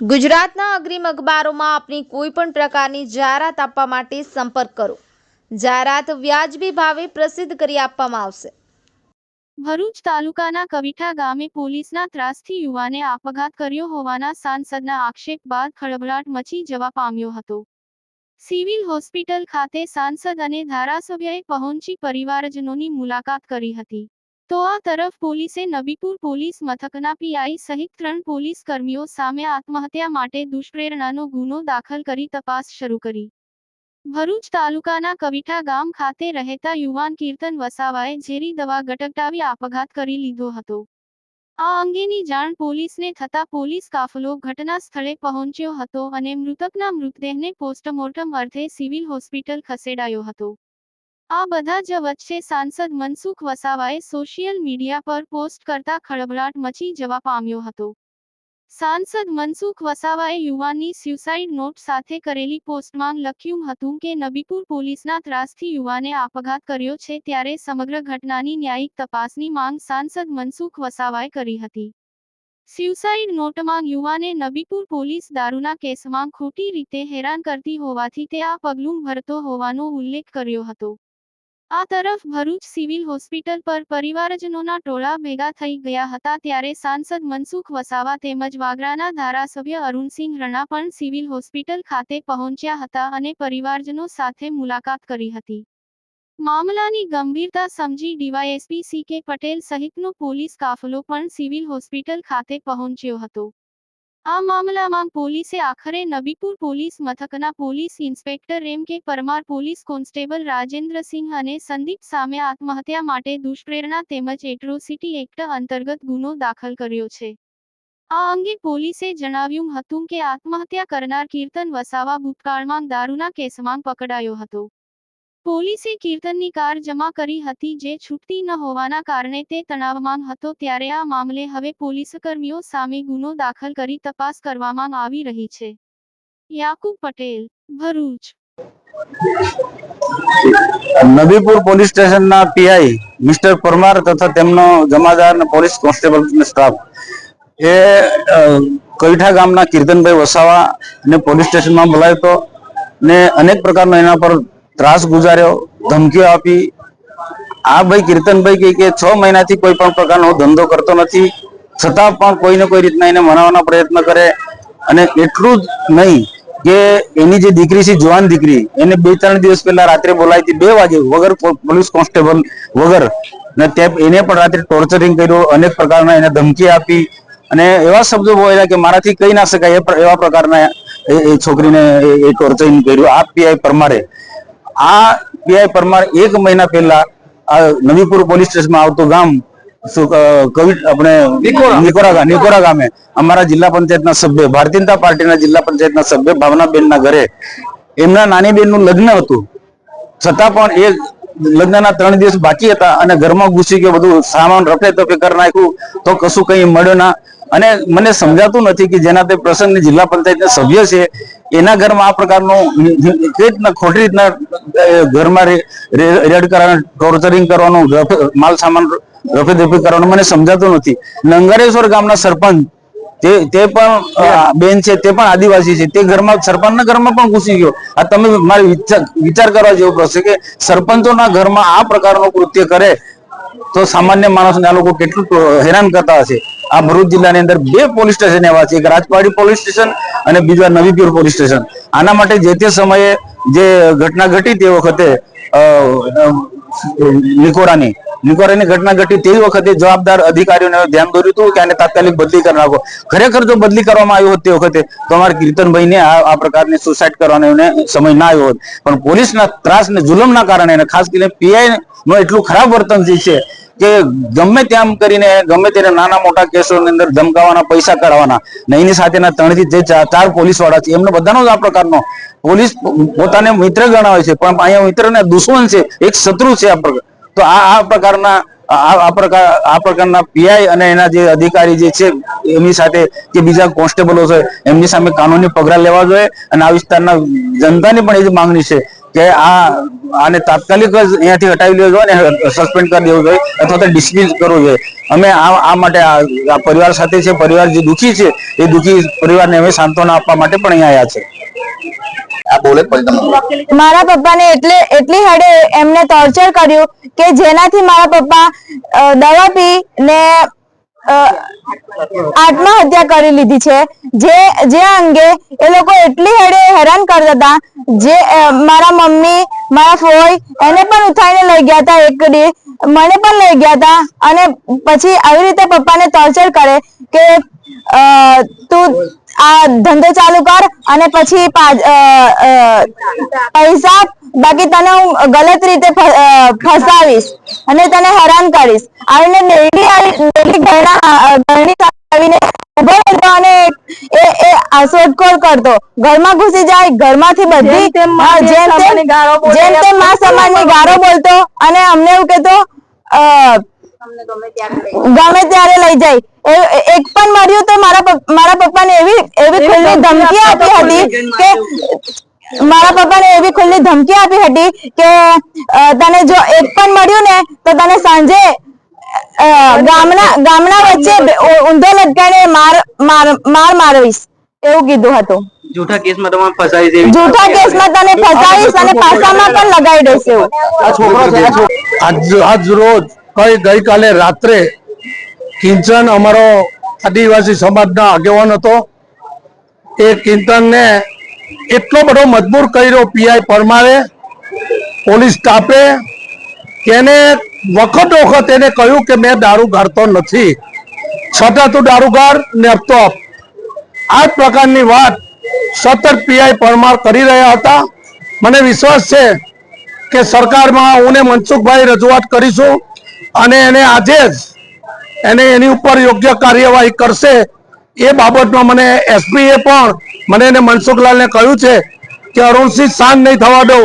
ગુજરાતના અગ્રીમ અખબારોમાં આપની કોઈ પણ પ્રકારની જાહેરાત આપવા માટે સંપર્ક કરો. જાહેરાત વ્યાજબી ભાવે પ્રસિદ્ધ કરી આપવામાં આવશે. ભરૂચ તાલુકાના કવિઠા ગામે પોલીસના ત્રાસથી યુવાને આપઘાત કર્યો હોવાના સાંસદના આક્ષેપ બાદ ખળભળાટ મચી જવા પામ્યો હતો. સિવિલ હોસ્પિટલ ખાતે સાંસદ અને ધારાસભ્યએ પહોંચી પરિવારજનોની મુલાકાત કરી હતી. તો આ તરફ પોલીસે નબીપુર પોલીસ મથકના પીઆઈ સહિત ત્રણ પોલીસ કર્મીઓ સામે આત્મહત્યા માટે દુષ્પ્રેરણાનો ગુનો દાખલ કરી તપાસ શરૂ કરી. ભરૂચ તાલુકાના કવિઠા ગામ ખાતે રહેતા યુવાન કીર્તન વસાવાએ ઝેરી દવા ગટગટાવી આપઘાત કરી લીધો હતો. આ અંગેની જાણ પોલીસને થતા પોલીસ કાફલો ઘટના સ્થળે પહોંચ્યો હતો અને મૃતકના મૃતદેહને પોસ્ટમોર્ટમ અર્થે સિવિલ હોસ્પિટલ ખસેડાયો હતો. આ બધા જ વચ્ચે સાંસદ મનસુખ વસાવાએ સોશિયલ મીડિયા પર પોસ્ટ કરતા ખળભળાટ મચી જવા પામ્યો હતો. સાંસદ મનસુખ વસાવાએ યુવાનની સ્યુસાઇડ નોટ સાથે કરેલી પોસ્ટમાં લખ્યું હતું કે નબીપુર પોલીસના ત્રાસથી યુવાને આપઘાત કર્યો છે ત્યારે સમગ્ર ઘટનાની ન્યાયિક તપાસની માંગ સાંસદ મનસુખ વસાવાએ કરી હતી. સ્યુસાઇડ નોટમાં યુવાને નબીપુર પોલીસ દારૂના કેસમાં ખોટી રીતે હેરાન કરતી હોવાથી તે આ પગલું ભરતો હોવાનો ઉલ્લેખ કર્યો હતો. આ તરફ ભરૂચ સિવિલ હોસ્પિટલ પર પરિવારજનોના ટોળા ભેગા થઈ ગયા હતા ત્યારે સાંસદ મનસુખ વસાવા તેમજ વાગરાના ધારાસભ્ય અરુણસિંહ રણા પણ સિવિલ હોસ્પિટલ ખાતે પહોંચ્યા હતા અને પરિવારજનો સાથે મુલાકાત કરી હતી. મામલાની ગંભીરતા સમજી ડીવાયએસપી સી કે પટેલ સહિતનો પોલીસ કાફલો પણ સિવિલ હોસ્પિટલ ખાતે પહોંચ્યો હતો. આ મામલામાં પોલીસે આખરે નબીપુર પોલીસ મથકના police inspector M K Parmar police constable Rajendrasinh અને સંદીપ સામે આત્મહત્યા માટે દુષ્પ્રેરણા તેમજ એટ્રોસિટી એક્ટ અંતર્ગત ગુનો દાખલ કર્યો છે. આ અંગે પોલીસે જણાવ્યું હતું કે આત્મહત્યા કરનાર કીર્તન વસાવા ભૂતકાળમાં દારૂના કેસમાં પકડાયો હતો. પોલીસે કીર્તનની કાર જમા કરી હતી જે છૂટતી ન હોવાના કારણે તે તણાવમાં હતો ત્યારે આ મામલે હવે પોલીસકર્મીઓ સામે ગુનો દાખલ કરી તપાસ કરવામાં આવી રહી છે. યાકુબ પટેલ, ભરૂચ. નબીપુર પોલીસ સ્ટેશનના પીઆઈ મિસ્ટર પરમાર તથા તેમનો જમાદાર અને પોલીસ કોન્સ્ટેબલ સ્ટાફ એ કવિઠા ગામના કીર્તનભાઈ વસાવા ને પોલીસ સ્ટેશનમાં બોલાવ્યો હતો ને અનેક પ્રકારનો એના પર ત્રાસ ગુજાર્યો, ધમકીઓ આપી. આ ભાઈ કીર્તનભાઈ કહે કે છ મહિનાથી કોઈ પણ પ્રકારનો ધંધો કરતો નથી. છતાં પણ કોઈને કોઈ રીતના એને મનાવવાનો પ્રયત્ન કરે. અને એટલું જ નહીં કે એની જે દીકરી છે, જુવાન દીકરી, એને બે ત્રણ દિવસ પહેલા રાત્રે બોલાવી હતી, બે વાગે વગર પોલીસ કોન્સ્ટેબલ વગર. ને ત્યાં એને પણ રાત્રે ટોર્ચરિંગ કર્યું, અનેક પ્રકારના એને ધમકી આપી. અને એવા શબ્દો બોલ્યા કે મારાથી કહી ના શકાય એવા પ્રકારના એ- છોકરીને એ ટોર્ચરિંગ કર્યું. આ પીઆઈ પરમારે આ પીઆઈ પરમાર એક મહિના પહેલા આ નવીપુર પોલીસ સ્ટેશનમાં આવતું ગામ શું, આપણે નિકોરા. નિકોરા ગામે અમારા જિલ્લા પંચાયતના સભ્ય ભારતીય જનતા પાર્ટીના જિલ્લા પંચાયતના સભ્ય ભાવનાબેનના ઘરે એમના નાની બેનનું લગ્ન હતું. છતાં પણ એ લગ્નના ત્રણ દિવસ બાકી હતા અને ઘરમાં ઘૂસી ગયો બધું સામાન રફે તફે કરી નાખ્યું તો કશું કઈ મળ્યો ના. અને મને સમજાતું નથી કે જેના તે પ્રસંગની જિલ્લા પંચાયતના સભ્ય છે, એના ઘરમાં આ પ્રકારનું કઈ રીતના ખોટી રીતના ઘરમાં રેડ કરવાનું ટોર્ચરિંગ કરવાનું માલ સામાન રફે દફે કરવાનું મને સમજાતું નથી. નંગારેશ્વર ગામના સરપંચ, તે તે પણ બેન છે, તે પણ આદિવાસી છે, તે ઘરમાં, સરપંચના ઘરમાં પણ ઘૂસી ગયો. આ તમે મારે વિચાર વિચાર કરવા જેવો પ્રશ્ન કે સરપંચોના ઘરમાં આ પ્રકારનું કૃત્ય કરે તો સામાન્ય માણસને આ લોકો કેટલું હેરાન કરતા હશે. આ ભરૂચ જિલ્લાની અંદર બે પોલીસ સ્ટેશન એવા છે, એક રાજપાડી પોલીસ સ્ટેશન અને બીજા નવીપુર પોલીસ સ્ટેશન. આના માટે જે તે સમયે જે ઘટના ઘટી તે વખતે નિકોરાની નિકોરાની ઘટના ઘટી તે વખતે જવાબદાર અધિકારીઓને ધ્યાન દોર્યું હતું કે આને તાત્કાલિક બદલી કરી નાખો. ખરેખર જો બદલી કરવામાં આવ્યો હોત તે વખતે તો અમારા કીર્તનભાઈને આ પ્રકારની સુસાઇડ કરવાનો એને સમય ના આવ્યો હોત. પણ પોલીસના ત્રાસ ને જુલમના કારણે અને ખાસ કરીને પીઆઈ નું એટલું ખરાબ વર્તન જે છે કે ગમે તેમ કરીને, ગમે તેને નાના મોટા કેસોની અંદર ધમકાવાના, પૈસા કાઢવાના ને એની સાથેના ત્રણથી જે ચાર ચાર પોલીસવાળા છે, એમને બધાનો જ આ પ્રકારનો પોલીસ પોતાને મિત્ર ગણાવે છે, પણ અહીંયા મિત્ર ને દુશ્મન છે, એક શત્રુ છે આ પ્રકાર. તો આ આ પ્રકારના આ પ્રકાર આ પ્રકારના પીઆઈ અને એના જે અધિકારી જે છે, એમની સાથે કે બીજા કોન્સ્ટેબલો છે, એમની સામે કાનૂની પગલા લેવા જોઈએ અને આ વિસ્તારના જનતાની પણ એ જ માંગણી છે કે આ આને તાત્કાલિક જ અહીંયાથી હટાવી લેવો જોઈએ સસ્પેન્ડ કરી દેવું જોઈએ અથવા તો ડિસમિસ કરવું જોઈએ. અમે આ આ માટે આ પરિવાર સાથે છે, પરિવાર જે દુખી છે, એ દુખી પરિવારને અમે સાંત્વના આપવા માટે પણ અહીંયા આવ્યા છે. આ બોલે પછી મારા પપ્પાને એટલે એટલી હડે એમને ટોર્ચર કર્યું કે જેનાથી મારા પપ્પા દવા પી ને આત્મહત્યા કરી લીધી છે. જે જે અંગે એ લોકો એટલી હડે હેરાન કરતા હતા. જે મારા મમ્મી મારા ફોઈ એને પણ ઉઠાઈને લઈ ગયા હતા એક મને પણ લઈ ગયા હતા અને પછી આવી રીતે પપ્પાને ટોર્ચર કરે કે અ, તું આ ધંધો ચાલુ કર અને પછી પૈસા બાકી તને હું ગલત રીતે ફસાવીશ અને તને હેરાન કરીશ. આવીને ડેલી ડેલી ઘરના ઘરની આવીને ઊભો રહેતો અને એ એ શોધખોળ કરતો. ઘરમાં ઘૂસી જાય ઘરમાંથી બધી જેમ તેમ જેમ તેમ મા સમાજની ગારો બોલતો અને અમને એવું કહેતો અ, ગમે ત્યારે લઈ જાય. એક પણ મળ્યું તો મારા મારા પપ્પાને એવી એવી ખુલ્લી ધમકી આપી હતી કે મારા પપ્પાને એવી ખુલ્લી ધમકી આપી હતી કે તને જો એક પણ મળ્યું ને તો તને સાંજે ગામના ગામના વચ્ચે ઊંધો લટકાઈને માર માર માર મારવીશ એવું કીધું હતું. જૂઠા કેસમાં તમારે ફસાવી છે જૂઠા કેસમાં તને ફસાવીશ અને પાસામાં પણ લગાવી એવું. આજ આજ રોજ કઈ ગઈકાલે રાત્રે કિંચન અમારો આદિવાસી સમાજના આગેવાન હતો. એ કિંચનને એટલો બધો મજબૂર કર્યો પીઆઈ પરમારે, પોલીસ સ્ટાફે તેને વખત વખત એને કહ્યું કે મેં દારૂ ગાળતો નથી. છતાં તું દારૂ ગાળ ને અફતો આ જ પ્રકારની વાત સતત પીઆઈ પરમાર કરી રહ્યા હતા. મને વિશ્વાસ છે કે સરકારમાં હું ને મનસુખભાઈ રજૂઆત કરીશું. અને એને આજે જ એને એની ઉપર યોગ્ય કાર્યવાહી કરશે એ બાબતમાં મને એસપીએ પણ મને એને મનસુખલાલને કહ્યું છે કે અરુણસિંહ શાંત નહીં થવા દો.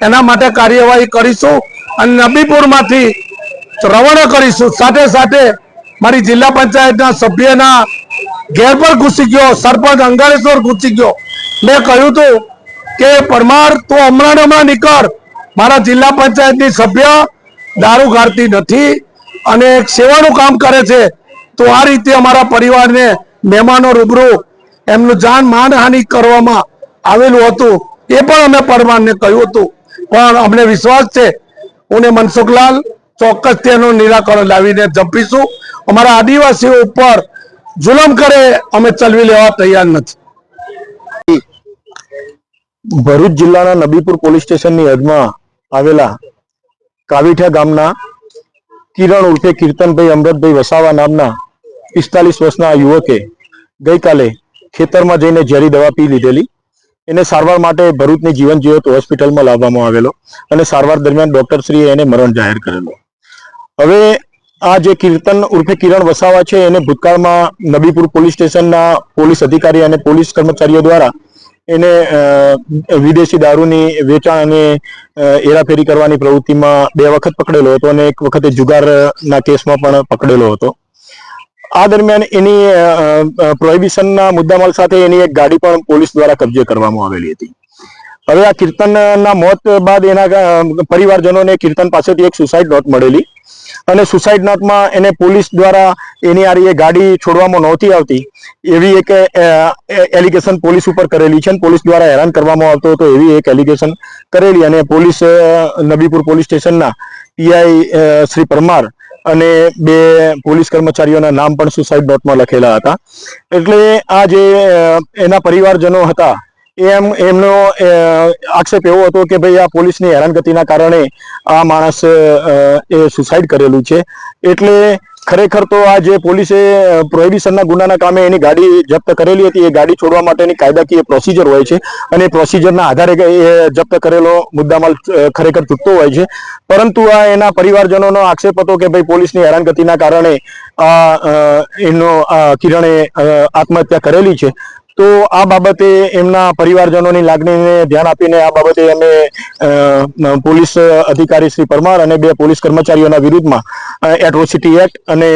એના માટે કાર્યવાહી કરીશું અને નબીપુરમાંથી રવાના કરીશું. સાથે સાથે મારી જિલ્લા પંચાયતના સભ્યના ઘેર પર ઘૂસી ગયો, સરપંચ અંગારેશ્વર ઘૂસી ગયો. મેં કહ્યું હતું કે પરમાર, તું હમણાં હમણાં નીકળ. મારા જિલ્લા પંચાયતની સભ્ય દારૂ ગાળતી નથી અને એક સેવાનું કામ કરે છે, તો આ રીતે અમારા પરિવારને મહેમાનો રૂબરૂ એમનું જાન માનહાનિ કરવામાં આવેલું હતું. એ પણ અમે પરમારને કહ્યું હતું. પણ અમને વિશ્વાસ છે હું મનસુખલાલ ચોક્કસ તેનું નિરાકરણ લાવીને જંપીશું અમારા આદિવાસીઓ ઉપર જુલમ કરે, અમે ચલવી લેવા તૈયાર નથી. ભરૂચ જિલ્લાના નબીપુર પોલીસ સ્ટેશનની હદમાં આવેલા કાવીઠા ગામના કિરણ ઉર્ફે કીર્તનભાઈ અમૃતભાઈ વસાવા નામના પિસ્તાલીસ વર્ષના યુવકે ગઈકાલે ખેતરમાં જઈને ઝેરી દવા પી લીધેલી. એને સારવાર માટે ભરૂચની જીવન જીવત હોસ્પિટલમાં લાવવામાં આવેલો અને સારવાર દરમિયાન ડોક્ટરશ્રીએ એને મરણ જાહેર કરેલો. હવે આ જે કીર્તન ઉર્ફે કિરણ વસાવા છે, એને ભૂતકાળમાં નબીપુર પોલીસ સ્ટેશનના પોલીસ અધિકારી અને પોલીસ કર્મચારીઓ દ્વારા એને વિદેશી દારૂની વેચાણ અને એરાફેરી કરવાની પ્રવૃત્તિમાં બે વખત પકડેલો હતો અને એક વખતે જુગારના કેસમાં પણ પકડેલો હતો. આ દરમિયાન એની પ્રોહિબિશનના મુદ્દામાલ સાથે એની એક ગાડી પણ પોલીસ દ્વારા કબજે કરવામાં આવેલી હતી. હવે આ કીર્તનના મોત બાદ એના પરિવારજનોને કીર્તન પાસેથી એક સુસાઇડ નોટ મળેલી. અને સુસાઇડ નોટમાં એને પોલીસ દ્વારા એની આરીએ ગાડી છોડવામાં નહોતી આવતી. એવી એક એલિગેશન પોલીસ ઉપર કરેલી છે અને પોલીસ દ્વારા હેરાન કરવામાં આવતો હતો એવી એક એલિગેશન કરેલી. અને પોલીસ નબીપુર પોલીસ સ્ટેશનના પીઆઈ શ્રી પરમાર અને બે પોલીસ કર્મચારીઓના નામ પણ સુસાઇડ નોટમાં લખેલા હતા. એટલે આ જે એના પરિવારજનો હતા એમ એમનો આક્ષેપ એવો હતો કે ભાઈ આ પોલીસની હેરાનગતિના કારણે આ માણસ એ સુસાઇડ કરેલું છે. એટલે ખરેખર તો આ જે પોલીસે પ્રોહિબિશનના ગુનાના કામે એની ગાડી જપ્ત કરેલી હતી, એ ગાડી છોડવા માટેની કાયદાકીય પ્રોસિજર હોય છે અને પ્રોસિજરના આધારે એ જપ્ત કરેલો મુદ્દામાલ ખરેખર ચૂકતો હોય છે. પરંતુ આ એના પરિવારજનોનો આક્ષેપ હતો કે ભાઈ પોલીસની હેરાનગતિના કારણે આ એનો કિરણે આત્મહત્યા કરેલી છે. તો આ બાબતે એમના પરિવારજનોની લાગણીને ધ્યાન આપીને આ બાબતે અમે પોલીસ અધિકારી શ્રી પરમાર અને બે પોલીસ કર્મચારીઓના વિરુદ્ધમાં એટ્રોસિટી એક્ટ અને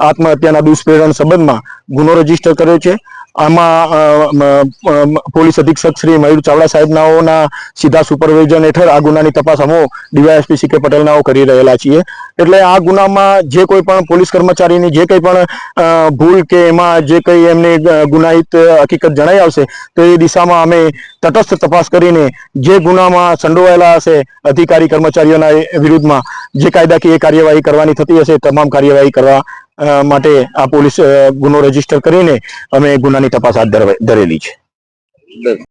આત્મહત્યાના દુષ્પ્રેરણ સંબંધમાં ગુનો રજિસ્ટર કર્યો છે. આમાં પોલીસ અધિક્ષક શ્રી મયુર ચાવડા સાહેબનાઓના સીધા સુપરવિઝન હેઠળ આ ગુનાની તપાસ અમો ડીવાયએસપી સી કે પટેલનાઓ કરી રહેલા છીએ. એટલે આ ગુનામાં જે કોઈ પણ પોલીસ કર્મચારીની જે કંઈ પણ ભૂલ કે એમાં જે કંઈ એમની ગુનાહિત હકીકત જણાઈ આવશે, તો એ દિશામાં અમે તટસ્થ તપાસ કરીને જે ગુનામાં સંડોવાયેલા હશે અધિકારી કર્મચારીઓના વિરુદ્ધમાં જે કાયદાકીય કાર્યવાહી કરવાની થતી હશે, તમામ કાર્યવાહી કરવા માટે આ પોલીસ ગુનો રજિસ્ટર કરીને અમે ગુનાની તપાસ હાથ ધરેલી છે.